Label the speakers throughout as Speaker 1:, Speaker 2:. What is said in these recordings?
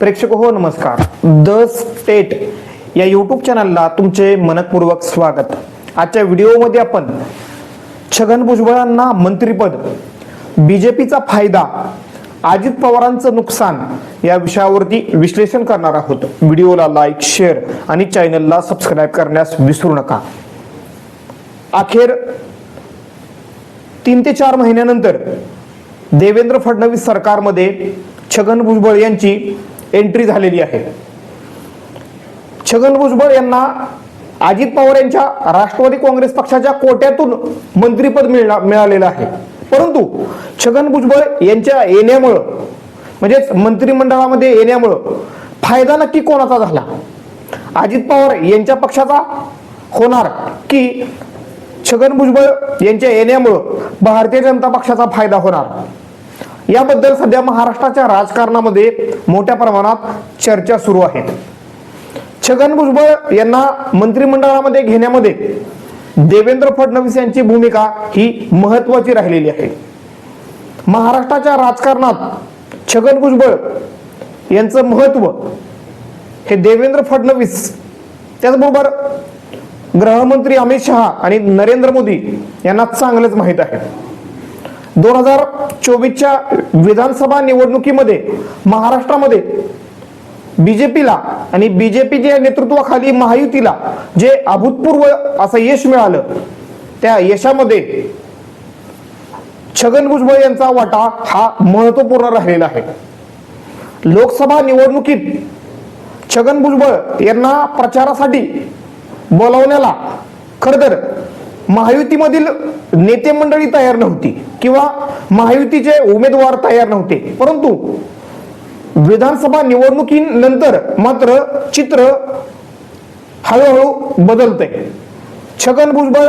Speaker 1: प्रेक्षक हो नमस्कार. द स्टेट या यूट्यूब चॅनलला तुमचे मनपूर्वक स्वागत. आजच्या व्हिडिओमध्ये आपण छगन भुजबळांना मंत्रीपद बीजेपीचा फायदा अजित पवारांचं नुकसान या विषयावरती विश्लेषण करणार आहोत. व्हिडिओला लाईक शेअर आणि चॅनलला सबस्क्राईब करण्यास विसरू नका. अखेर तीन ते चार महिन्यानंतर देवेंद्र फडणवीस सरकारमध्ये छगन भुजबळ यांची एंट्री झालेली आहे. छगन भुजबळ यांना अजित पवार यांच्या राष्ट्रवादी काँग्रेस पक्षाच्या कोट्यातून मंत्रीपद मिळणार मिळालेलं आहे. परंतु छगन भुजबळ यांच्या येण्यामुळं म्हणजेच मंत्रिमंडळामध्ये येण्यामुळं फायदा नक्की कोणाचा झाला? अजित पवार यांच्या पक्षाचा होणार की छगन भुजबळ यांच्या येण्यामुळं भारतीय जनता पक्षाचा फायदा होणार? याबद्दल सध्या महाराष्ट्राच्या राजकारणामध्ये मोठ्या प्रमाणात चर्चा सुरू आहे. छगन भुजबळ यांना मंत्रिमंडळामध्ये घेण्यामध्ये देवेंद्र फडणवीस यांची भूमिका ही महत्वाची राहिलेली आहे. महाराष्ट्राच्या राजकारणात छगन भुजबळ यांचं महत्त्व हे देवेंद्र फडणवीस त्याचबरोबर गृहमंत्री अमित शहा आणि नरेंद्र मोदी यांना चांगलंच माहीत आहे. दोन हजार चोवीसच्या विधानसभा निवडणुकीमध्ये महाराष्ट्रामध्ये बीजेपीला आणि बीजेपीच्या नेतृत्वाखाली महायुतीला जे अभूतपूर्व असं यश मिळालं त्या यशामध्ये छगन भुजबळ यांचा वाटा हा महत्त्वपूर्ण राहिलेला आहे. लोकसभा निवडणुकीत छगन भुजबळ यांना प्रचारासाठी बोलावण्याला खर तर महायुतीमधील नेते मंडळी तयार नव्हती किंवा महायुतीचे उमेदवार तयार नव्हते. परंतु विधानसभा निवडणुकीनंतर मात्र चित्र हळूहळू बदलतंय. छगन भुजबळ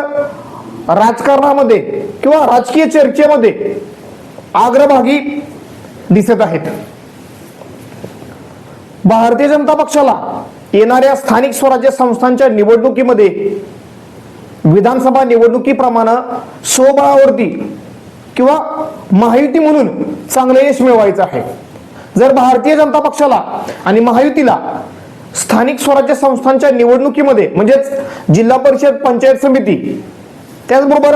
Speaker 1: राजकारणामध्ये किंवा राजकीय चर्चेमध्ये आग्रभागी दिसत आहेत. भारतीय जनता पक्षाला येणाऱ्या स्थानिक स्वराज्य संस्थांच्या निवडणुकीमध्ये विधानसभा निवडणुकीप्रमाणे स्वबळावरती किंवा महायुती म्हणून चांगलं यश मिळवायचं आहे. जर भारतीय जनता पक्षाला आणि महायुतीला स्थानिक स्वराज्य संस्थांच्या निवडणुकीमध्ये म्हणजेच जिल्हा परिषद पंचायत समिती त्याचबरोबर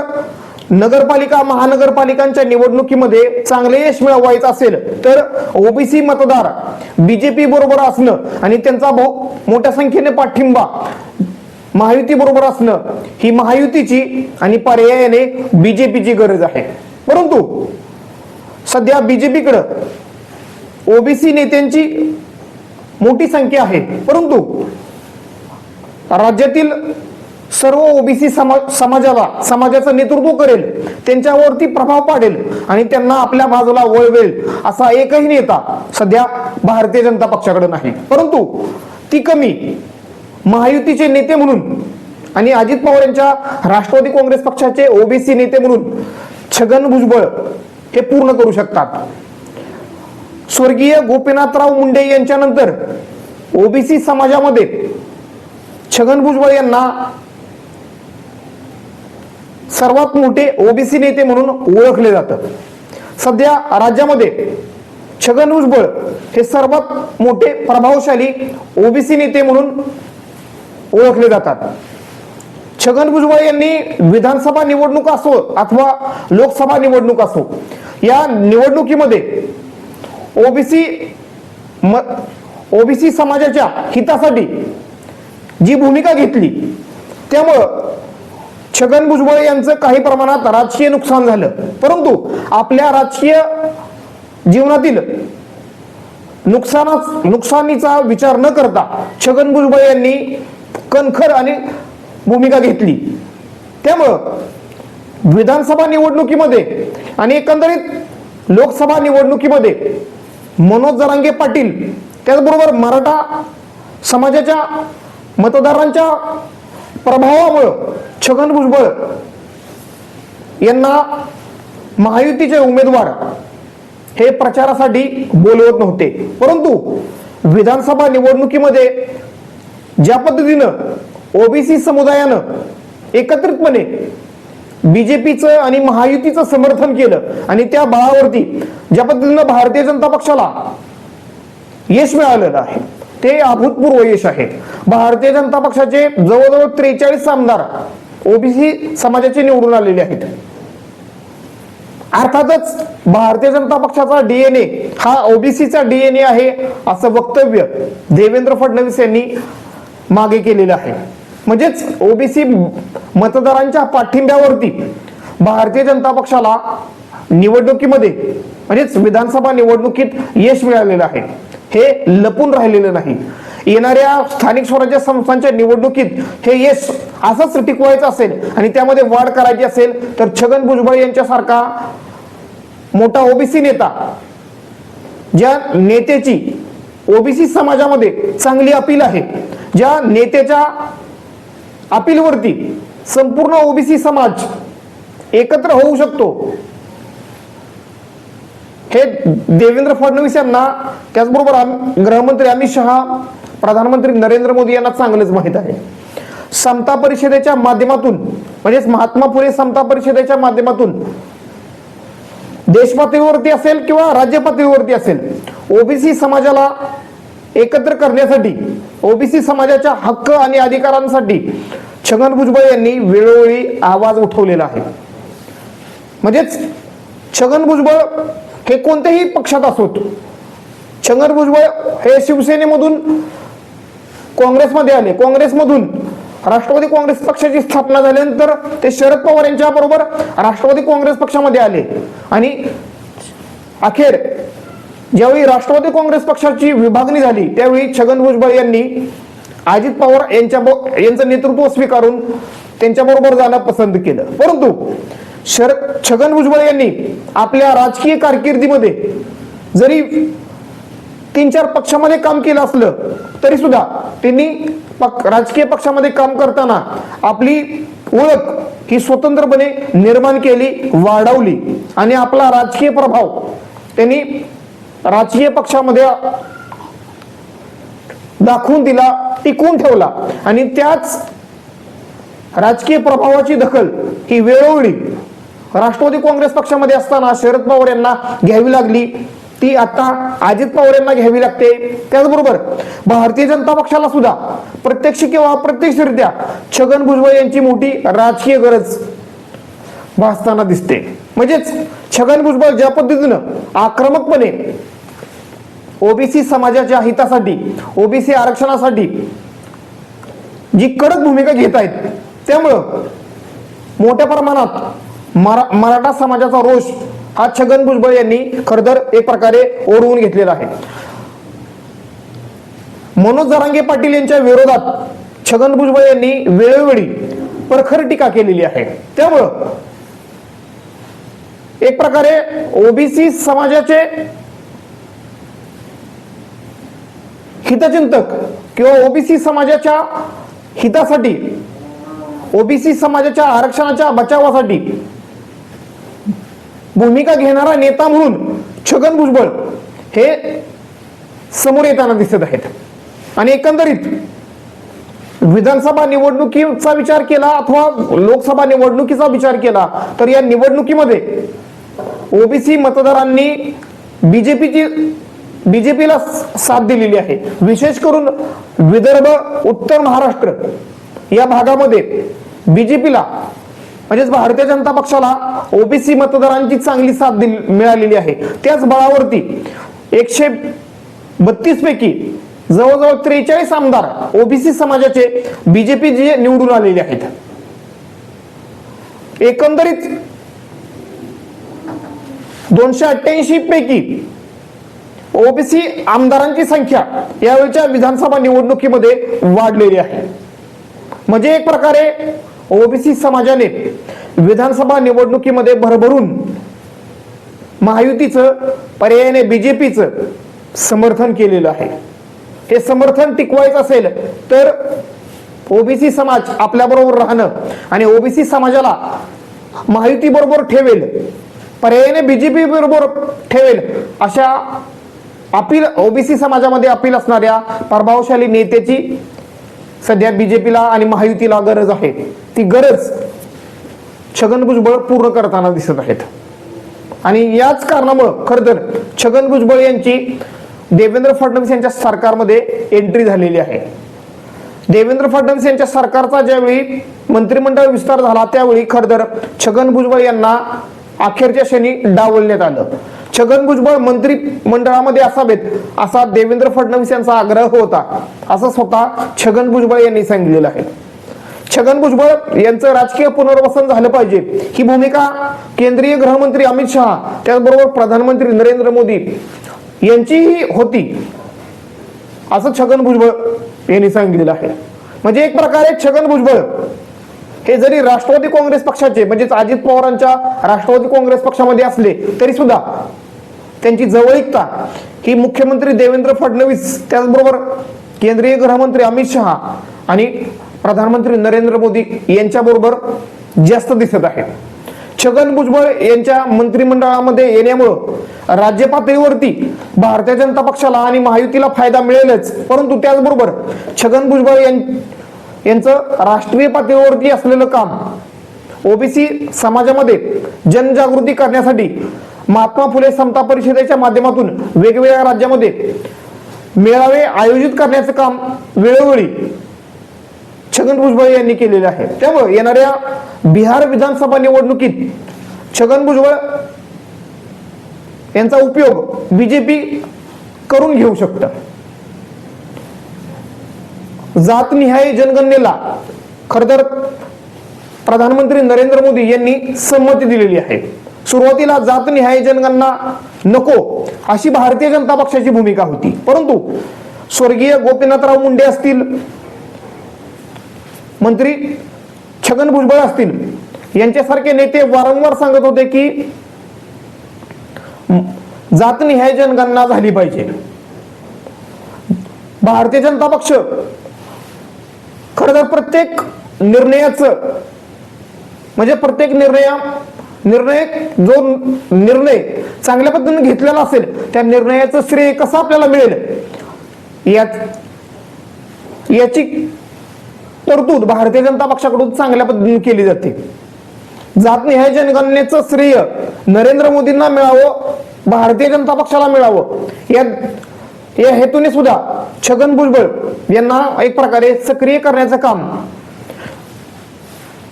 Speaker 1: नगरपालिका महानगरपालिकांच्या निवडणुकीमध्ये चांगले यश मिळवायचं असेल तर ओबीसी मतदार बीजेपी बरोबर असणं आणि त्यांचा मोठ्या संख्येने पाठिंबा महायुती बरोबर असणं ही महायुतीची आणि पर्यायाने बीजेपीची गरज आहे. परंतु सध्या बीजेपीकडं ओबीसी नेत्यांची मोठी संख्या आहे. परंतु राज्यातील सर्व ओबीसी समाजाला समाजाचं नेतृत्व करेल त्यांच्यावरती प्रभाव पाडेल आणि त्यांना आपल्या बाजूला वळवेल असा एकही नेता सध्या भारतीय जनता पक्षाकडे नाही. परंतु ती कमी महायुतीचे नेते म्हणून आणि अजित पवार यांच्या राष्ट्रवादी काँग्रेस पक्षाचे ओबीसी नेते म्हणून छगन भुजबळ हे पूर्ण करू शकतात. स्वर्गीय गोपीनाथराव मुंडे यांच्यानंतर ओबीसी समाजामध्ये छगन भुजबळ यांना सर्वात मोठे ओबीसी नेते म्हणून ओळखले जातं. सध्या राज्यामध्ये छगन भुजबळ हे सर्वात मोठे प्रभावशाली ओबीसी नेते म्हणून ओळखले जातात. छगन भुजबळ यांनी विधानसभा निवडणूक असो अथवा लोकसभा निवडणूक असो या निवडणुकीमध्ये ओबीसी ओबीसी समाजाच्या हितासाठी जी भूमिका घेतली त्यामुळं छगन भुजबळ यांचं काही प्रमाणात राजकीय नुकसान झालं. परंतु आपल्या राजकीय जीवनातील नुकसानाच नुकसानीचा विचार न करता छगन भुजबळ यांनी कणखर आणि भूमिका घेतली. त्यामुळं विधानसभा निवडणुकीमध्ये आणि एकंदरीत लोकसभा निवडणुकीमध्ये मनोज जरांगे पाटील त्याचबरोबर मराठा समाजाच्या मतदारांच्या प्रभावामुळं छगन भुजबळ यांना महायुतीचे उमेदवार हे प्रचारासाठी बोलवत नव्हते. परंतु विधानसभा निवडणुकीमध्ये ज्या पद्धतीनं ओबीसी समुदायानं एकत्रितपणे बीजेपीचं आणि महायुतीचं समर्थन केलं आणि त्या बळावरती ज्या पद्धतीनं भारतीय जनता पक्षाला यश मिळालेलं आहे ते अभूतपूर्व यश आहे. भारतीय जनता पक्षाचे जवळजवळ त्रेचाळीस आमदार ओबीसी समाजाचे निवडून आलेले आहेत. अर्थातच भारतीय जनता पक्षाचा डीएनए हा ओबीसीचा डीएनए आहे असं वक्तव्य देवेंद्र फडणवीस यांनी मागे केलेलं आहे. म्हणजेच ओबीसी मतदारांच्या पाठिंब्यावरती भारतीय जनता पक्षाला निवडणुकीमध्ये म्हणजेच विधानसभा निवडणुकीत यश मिळालेलं आहे. हे लपून राहिलेलं नाही. येणाऱ्या स्थानिक स्वराज्य संस्थांच्या निवडणुकीत हे यश असंच टिकवायचं असेल आणि त्यामध्ये वाढ करायची असेल तर छगन भुजबळ यांच्यासारखा मोठा ओबीसी नेता ज्या नेत्याची ओबीसी समाजामध्ये चांगली अपील आहे. ज्या नेत्याच्या अपीलवरती संपूर्ण ओबीसी समाज एकत्र होऊ शकतो. हे देवेंद्र फडणवीस यांना त्याचबरोबर गृहमंत्री अमित शहा प्रधानमंत्री नरेंद्र मोदी यांना चांगलंच माहीत आहे. समता परिषदेच्या माध्यमातून म्हणजेच महात्मा फुले समता परिषदेच्या माध्यमातून देश पातळीवरती असेल किंवा राज्य पातळीवरती असेल ओबीसी समाजाला एकत्र करण्यासाठी ओबीसी समाजाच्या हक्क आणि अधिकारांसाठी छगन भुजबळ यांनी वेळोवेळी आवाज उठवलेला आहे. म्हणजेच छगन भुजबळ हे कोणत्याही पक्षात असोत छगन भुजबळ हे शिवसेनेमधून काँग्रेसमध्ये आले. काँग्रेसमधून राष्ट्रवादी काँग्रेस पक्षाची स्थापना झाल्यानंतर ते शरद पवार यांच्या बरोबर राष्ट्रवादी काँग्रेस पक्षामध्ये आले. आणि अखेर ज्यावेळी राष्ट्रवादी काँग्रेस पक्षाची विभागणी झाली त्यावेळी छगन भुजबळ यांनी अजित पवार यांच्या यांचं नेतृत्व स्वीकारून त्यांच्या बरोबर जाणं पसंत केलं. परंतु शरद छगन भुजबळ यांनी आपल्या राजकीय कारकिर्दीमध्ये जरी तीन चार पक्षामध्ये काम केलं असलं तरी सुद्धा त्यांनी पक- राजकीय पक्षामध्ये काम करताना आपली ओळख ही स्वतंत्रपणे निर्माण केली वाढवली आणि आपला राजकीय प्रभाव त्यांनी राजकीय पक्षामध्ये दाखवून दिला टिकून ठेवला. आणि त्याच राजकीय प्रभावाची दखल ही वेळोवेळी राष्ट्रवादी काँग्रेस पक्षामध्ये असताना शरद पवार यांना घ्यावी लागली. ती आता अजित पवार यांना घ्यावी लागते. त्याचबरोबर भारतीय जनता पक्षाला सुद्धा प्रत्यक्ष किंवा अप्रत्यक्षरित्या छगन भुजबळ यांची मोठी राजकीय गरज भासताना दिसते. म्हणजेच छगन भुजबळ ज्या पद्धतीनं आक्रमकपणे ओबीसी समाजाच्या हितासाठी ओबीसी आरक्षणासाठी जी कडक भूमिका घेत आहेत त्यामुळं मोठ्या प्रमाणात मरा मराठा समाजाचा रोष हा छगन भुजबळ यांनी खरंतर एक प्रकारे ओढवून घेतलेला आहे. मनोज जरांगे पाटील यांच्या विरोधात छगन भुजबळ यांनी वेळोवेळी प्रखर टीका केलेली आहे. त्यामुळं एक प्रकारे ओबीसी समाजाचे हितचिंतक किंवा ओबीसी समाजाच्या हितासाठी ओबीसी समाजाच्या आरक्षणाच्या बचावासाठी भूमिका घेणारा नेता म्हणून छगन भुजबळ हे समोर येताना दिसत आहेत. आणि एकंदरीत विधानसभा निवडणुकीचा विचार केला अथवा लोकसभा निवडणुकीचा विचार केला तर या निवडणुकीमध्ये ओबीसी मतदारांनी बीजेपीची बीजेपीला साथ दिलेली आहे. विशेष करून विदर्भ उत्तर महाराष्ट्र या भागामध्ये बीजेपीला म्हणजेच भारतीय जनता पक्षाला ओबीसी मतदारांची चांगली साथ मिळालेली आहे. त्याच बळावरती एकशे बत्तीस पैकी जवळजवळ त्रेचाळीस आमदार ओबीसी समाजाचे बीजेपी जे निवडून आलेले आहेत. एकंदरीत दोनशे अठ्ठ्याऐंशी पैकी ओबीसी आमदारांची संख्या यावेळच्या विधानसभा निवडणुकीमध्ये वाढलेली आहे. म्हणजे एक प्रकारे ओबीसी समाजाने विधानसभा निवडणुकीमध्ये भरभरून महायुतीचं पर्यायाने बीजेपीचं समर्थन केलेलं आहे. हे समर्थन टिकवायचं असेल तर ओबीसी समाज आपल्याबरोबर राहणं आणि ओबीसी समाजाला महायुती बरोबर ठेवेल पर्यायाने बीजेपी बरोबर ठेवेल. अशा अपील ओबीसी समाजामध्ये अपील असणाऱ्या प्रभावशाली नेत्याची सध्या बीजेपीला आणि महायुतीला गरज आहे. ती गरज छगन भुजबळ पूर्ण करताना दिसत आहेत. आणि याच कारणामुळं खरं तर छगन भुजबळ यांची देवेंद्र फडणवीस यांच्या सरकारमध्ये एंट्री झालेली आहे. देवेंद्र फडणवीस यांच्या सरकारचा ज्यावेळी मंत्रिमंडळ विस्तार झाला त्यावेळी खरतर छगन भुजबळ यांना अखेरच्या क्षणी डावलण्यात आलं. छगन भुजबळ मंत्री मंडळामध्ये असावेत असा देवेंद्र फडणवीस यांचा आग्रह होता असं स्वतः छगन भुजबळ यांनी सांगितलेलं आहे. छगन भुजबळ यांचं राजकीय पुनर्वसन झालं पाहिजे. ही भूमिका केंद्रीय गृहमंत्री अमित शहा त्याचबरोबर प्रधानमंत्री नरेंद्र मोदी यांचीही होती असं छगन भुजबळ यांनी सांगितलेलं आहे. म्हणजे एक प्रकारे छगन भुजबळ हे जरी राष्ट्रवादी काँग्रेस पक्षाचे म्हणजेच अजित पवारांच्या राष्ट्रवादी काँग्रेस पक्षामध्ये असले तरी सुद्धा त्यांची जवळीकता ही मुख्यमंत्री देवेंद्र फडणवीस त्याचबरोबर केंद्रीय गृहमंत्री अमित शहा आणि प्रधानमंत्री नरेंद्र मोदी यांच्याबरोबर जास्त दिसत आहे छगन भुजबळ यांच्या मंत्रिमंडळामध्ये येण्यामुळं राज्य पातळीवरती भारतीय जनता पक्षाला आणि महायुतीला फायदा मिळेलच परंतु त्याचबरोबर छगन भुजबळ यां- यांचं राष्ट्रीय पातळीवरती असलेलं काम ओबीसी समाजामध्ये जनजागृती करण्यासाठी महात्मा फुले समता परिषदेच्या माध्यमातून वेगवेगळ्या राज्यामध्ये मेळावे आयोजित करण्याचं काम वेळोवेळी छगन भुजबळ यांनी केलेले आहे. त्यामुळे येणाऱ्या बिहार विधानसभा निवडणुकीत छगन भुजबळ यांचा उपयोग बीजेपी करून घेऊ शकतं. जातनिहाय जनगणनेला. खर तर प्रधानमंत्री नरेंद्र मोदी यांनी संमती दिलेली आहे. सुरुवातीला जातनिहाय जनगणना नको अशी भारतीय जनता पक्षाची भूमिका होती. परंतु स्वर्गीय गोपीनाथराव मुंडे असतील मंत्री छगन भुजबळ असतील यांच्यासारखे नेते वारंवार सांगत होते की जातनिहाय जनगणना झाली पाहिजे. भारतीय जनता पक्ष खरं तर प्रत्येक निर्णयाचं म्हणजे प्रत्येक निर्णय निर्णय जो निर्णय चांगल्या पद्धतीने घेतलेला असेल त्या निर्णयाचं श्रेय कसं आपल्याला मिळेल? यात याची तरतूद भारतीय जनता पक्षाकडून चांगल्या पद्धतीने केली जाते. जात जातनिहाय जनगणनेचं श्रेय नरेंद्र मोदींना मिळावं भारतीय जनता पक्षाला मिळावं या या हेतूने सुद्धा छगन भुजबळ यांना एक प्रकारे सक्रिय करण्याचं काम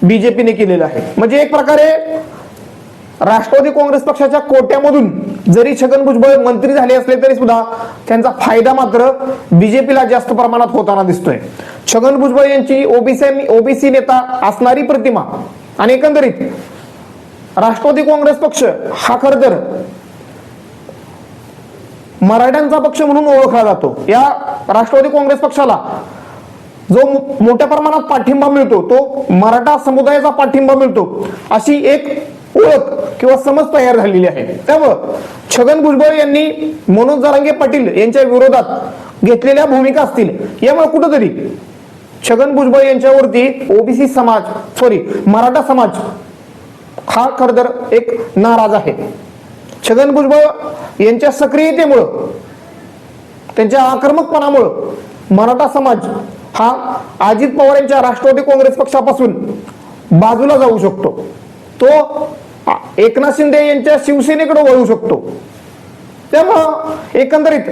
Speaker 1: बीजेपीने केलेलं आहे. म्हणजे एक प्रकारे राष्ट्रवादी काँग्रेस पक्षाच्या कोट्यामधून जरी छगन भुजबळ मंत्री झाले असले तरी सुद्धा त्यांचा फायदा मात्र बीजेपीला जास्त प्रमाणात होताना दिसतोय. छगन भुजबळ यांची ओबीसी ओबीसी नेता असणारी प्रतिमा आणि एकंदरीत राष्ट्रवादी काँग्रेस पक्ष हा खर तर मराठ्यांचा पक्ष म्हणून ओळखला जातो. या राष्ट्रवादी काँग्रेस पक्षाला जो मोठ्या प्रमाणात पाठिंबा मिळतो तो मराठा समुदायाचा पाठिंबा मिळतो अशी एक ओळख किंवा समज तयार झालेली आहे. त्यामुळं छगन भुजबळ यांनी मनोज जरांगे पाटील यांच्या विरोधात घेतलेल्या भूमिका असतील यामुळे कुठंतरी छगन भुजबळ यांच्यावरती ओबीसी समाज सॉरी मराठा समाज हा खर तर एक नाराज आहे. छगन भुजबळ यांच्या सक्रियतेमुळं त्यांच्या आक्रमकपणामुळं मराठा समाज हा अजित पवार यांच्या राष्ट्रवादी काँग्रेस पक्षापासून बाजूला जाऊ शकतो. तो एकनाथ शिंदे यांच्या शिवसेनेकडे वळू शकतो. त्यामुळं एकंदरीत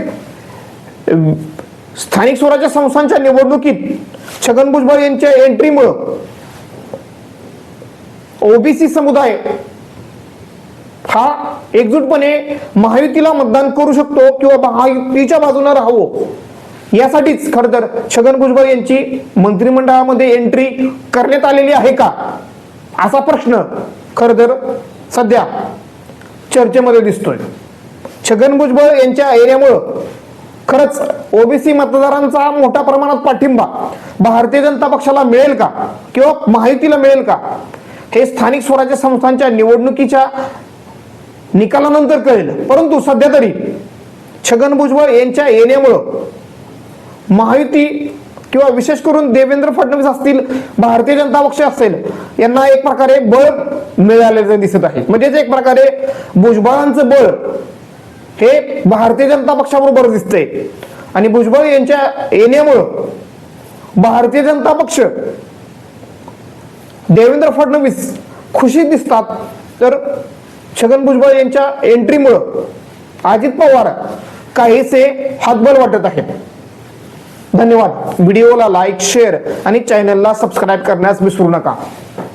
Speaker 1: स्थानिक स्वराज्य संस्थांच्या निवडणुकीत छगन भुजबळ यांच्या एंट्रीमुळं ओबीसी समुदाय हा एकजूटपणे महायुतीला मतदान करू शकतो किंवा महायुतीच्या बाजूने राहावं. यासाठीच खर तर छगन भुजबळ यांची मंत्रिमंडळामध्ये एंट्री करण्यात आलेली आहे का? असा प्रश्न खर तर सध्या चर्चेमध्ये दिसतोय. छगन भुजबळ यांच्या येण्यामुळं खरंच ओबीसी मतदारांचा मोठ्या प्रमाणात पाठिंबा भारतीय जनता पक्षाला मिळेल का? किंवा महायुतीला मिळेल का? हे स्थानिक स्वराज्य संस्थांच्या निवडणुकीच्या निकालानंतर कळेल. परंतु सध्या तरी छगन भुजबळ यांच्या येण्यामुळं महायुती किंवा विशेष करून देवेंद्र फडणवीस असतील भारतीय जनता पक्ष असेल यांना एक प्रकारे बळ मिळालेलं दिसत आहे. म्हणजेच एक प्रकारे भुजबळांचं बळ हे भारतीय जनता पक्षाबरोबर दिसतंय. आणि भुजबळ यांच्या येण्यामुळं भारतीय जनता पक्ष देवेंद्र फडणवीस खुशीत दिसतात. तर छगन भुजबळ यांच्या एंट्रीमुळं अजित पवार काहीसे हातबल वाटत आहेत धन्यवाद. व्हिडिओला लाईक शेअर आणि चॅनलला सबस्क्राईब करण्यास विसरू नका.